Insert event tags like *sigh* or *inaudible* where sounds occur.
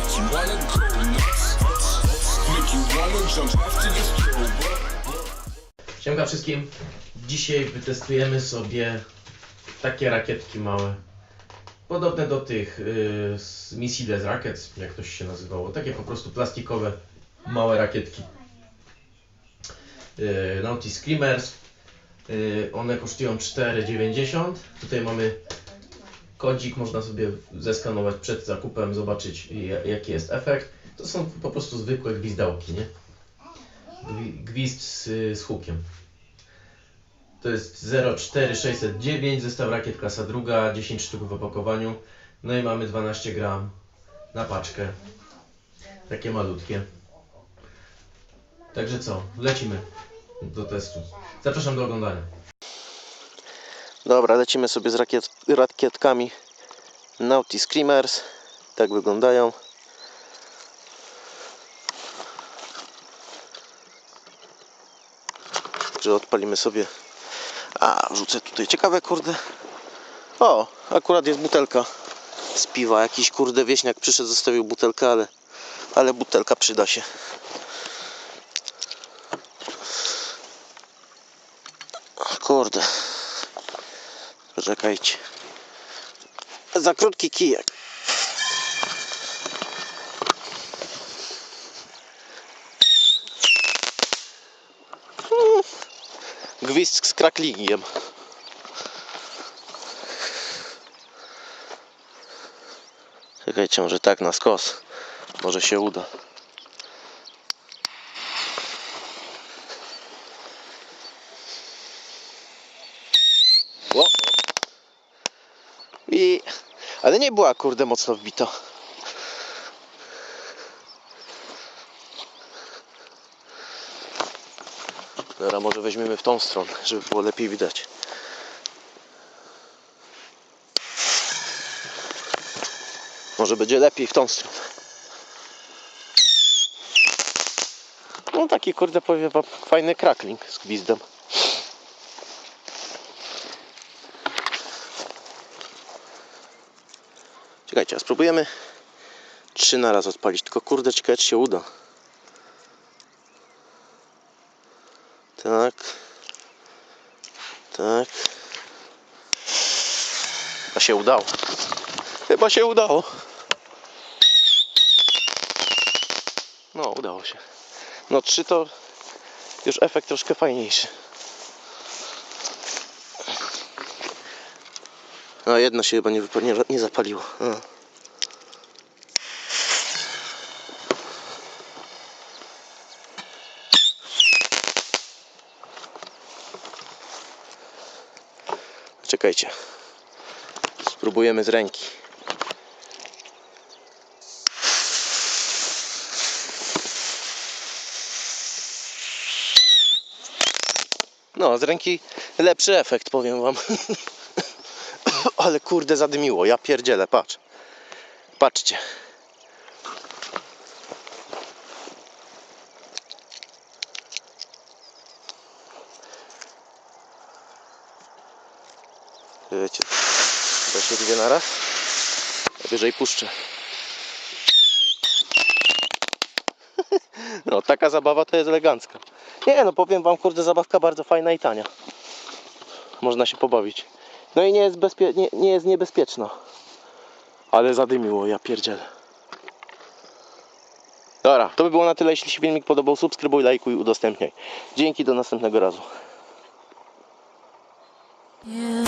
Make you wanna go nuts. Make you wanna jump after. Siemka wszystkim. Dzisiaj wytestujemy sobie takie rakietki małe. Podobne do tych yy, z Missiles Rockets, jak to się nazywało. Takie po prostu plastikowe, małe rakietki. Yy, Naughty Screamers. Yy, one kosztują 4,90. Tutaj mamy kodzik, można sobie zeskanować przed zakupem, zobaczyć ja- jaki jest efekt. To są po prostu zwykłe gwizdałki, nie? Gwi- Gwizd z, z hukiem. To jest 04609, zestaw rakiet klasa druga, 10 sztuk w opakowaniu. No i mamy 12 gram na paczkę. Takie malutkie. Także co, lecimy do testu. Zapraszam do oglądania. Dobra, lecimy sobie z rakiet, rakietkami Naughty Screamers. Tak wyglądają. Także odpalimy sobie. A, wrzucę tutaj ciekawe, kurde. O, akurat jest butelka z piwa. Jakiś kurde wieśniak przyszedł, zostawił butelkę, ale, ale butelka przyda się. Kurde. Poczekajcie. Za krótki kijek. Gwizdk z kraklingiem. Czekajcie, może tak na skos. Może się uda. O. I... Ale nie była kurde mocno wbita. Dobra, może weźmiemy w tą stronę, żeby było lepiej widać. Może będzie lepiej w tą stronę. No taki kurde powiem wam fajny krakling z gwizdem. Czekajcie, a spróbujemy trzy na raz odpalić. Tylko kurde, czy się uda. Tak. Tak. Chyba się udało. Chyba się udało. No, udało się. No trzy to już efekt troszkę fajniejszy. No jedno się chyba nie, nie, nie zapaliło. A. Czekajcie. Spróbujemy z ręki. No, z ręki lepszy efekt, powiem wam. *laughs* *laughs* Ale kurde zadymiło, ja pierdzielę, patrz. Patrzcie. Wiecie, da się dwie naraz? Wyżej puszczę. *laughs* No, taka zabawa to jest elegancka. Nie, no powiem wam, kurde, zabawka bardzo fajna i tania. Można się pobawić. No i nie jest, bezpie- nie, nie jest niebezpieczna. Ale zadymiło, ja pierdzielę. Dobra, to by było na tyle. Jeśli się filmik podobał, subskrybuj, lajkuj, udostępniaj. Dzięki, do następnego razu. Yeah.